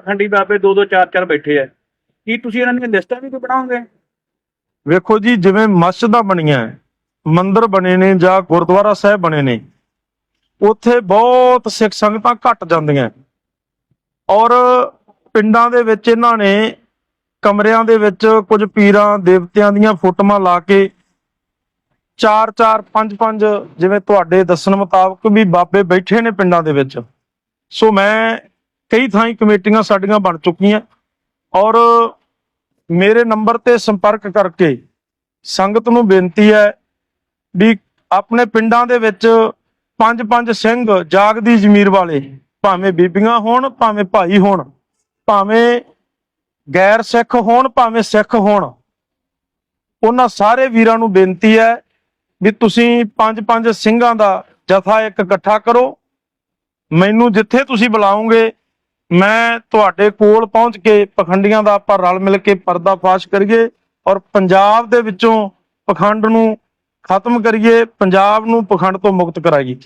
ਖੰਡੀ ਬਾਬੇ ਦੋ ਦੋ ਚਾਰ ਚਾਰ ਬੈਠੇ ਆ ਕੀ ਤੁਸੀਂ ਇਹਨਾਂ ਦੀਆਂ ਲਿਸਟਾਂ ਵੀ ਕੋਈ ਬਣਾਓਗੇ? ਵੇਖੋ ਜੀ ਜਿਵੇਂ ਮਸਜਿਦਾਂ ਬਣੀਆਂ ਹੈ, ਮੰਦਿਰ ਬਣੇ ਨੇ ਜਾਂ ਗੁਰਦੁਆਰਾ ਸਾਹਿਬ ਬਣੇ ਨੇ ਉੱਥੇ ਬਹੁਤ ਸਿੱਖ ਸੰਗਤਾਂ ਘਟ ਜਾਂਦੀਆਂ ਔਰ ਪਿੰਡਾਂ ਦੇ ਵਿੱਚ ਇਹਨਾਂ ਨੇ ਕਮਰਿਆਂ ਦੇ ਵਿੱਚ ਕੁਝ ਪੀਰਾਂ ਦੇਵਤਿਆਂ ਦੀਆਂ ਫੋਟੋਆਂ ਲਾ ਕੇ ਚਾਰ ਚਾਰ ਪੰਜ ਪੰਜ ਜਿਵੇਂ ਤੁਹਾਡੇ ਦੱਸਣ ਮੁਤਾਬਕ ਵੀ ਬਾਬੇ ਬੈਠੇ ਨੇ ਪਿੰਡਾਂ ਦੇ ਵਿੱਚ। ਸੋ ਮੈਂ ਕਈ ਥਾਈਂ ਕਮੇਟੀਆਂ ਸਾਡੀਆਂ ਬਣ ਚੁੱਕੀਆਂ। ਔਰ ਮੇਰੇ ਨੰਬਰ ਤੇ ਸੰਪਰਕ ਕਰਕੇ ਸੰਗਤ ਨੂੰ ਬੇਨਤੀ ਹੈ ਵੀ ਆਪਣੇ ਪਿੰਡਾਂ ਦੇ ਵਿੱਚ ਪੰਜ ਪੰਜ ਸਿੰਘ ਜਾਗਦੀ ਜ਼ਮੀਰ ਵਾਲੇ, ਭਾਵੇਂ ਬੀਬੀਆਂ ਹੋਣ, ਭਾਵੇਂ ਭਾਈ ਹੋਣ, ਭਾਵੇਂ ਗੈਰ ਸਿੱਖ ਹੋਣ, ਭਾਵੇਂ ਸਿੱਖ ਹੋਣ, ਉਹਨਾਂ ਸਾਰੇ ਵੀਰਾਂ ਨੂੰ ਬੇਨਤੀ ਹੈ ਵੀ ਤੁਸੀਂ ਪੰਜ ਪੰਜ ਸਿੰਘਾਂ ਦਾ ਜਥਾ ਇੱਕ ਇਕੱਠਾ ਕਰੋ। ਮੈਨੂੰ ਜਿੱਥੇ ਤੁਸੀਂ ਬੁਲਾਓਗੇ ਮੈਂ ਤੁਹਾਡੇ ਕੋਲ ਪਹੁੰਚ ਕੇ ਪਖੰਡੀਆਂ ਦਾ ਆਪਾਂ ਰਲ ਮਿਲ ਕੇ ਪਰਦਾਫਾਸ਼ ਕਰੀਏ ਔਰ ਪੰਜਾਬ ਦੇ ਵਿੱਚੋਂ ਪਖੰਡ ਨੂੰ ਖਤਮ ਕਰੀਏ, ਪੰਜਾਬ ਨੂੰ ਪਖੰਡ ਤੋਂ ਮੁਕਤ ਕਰਾਈਏ।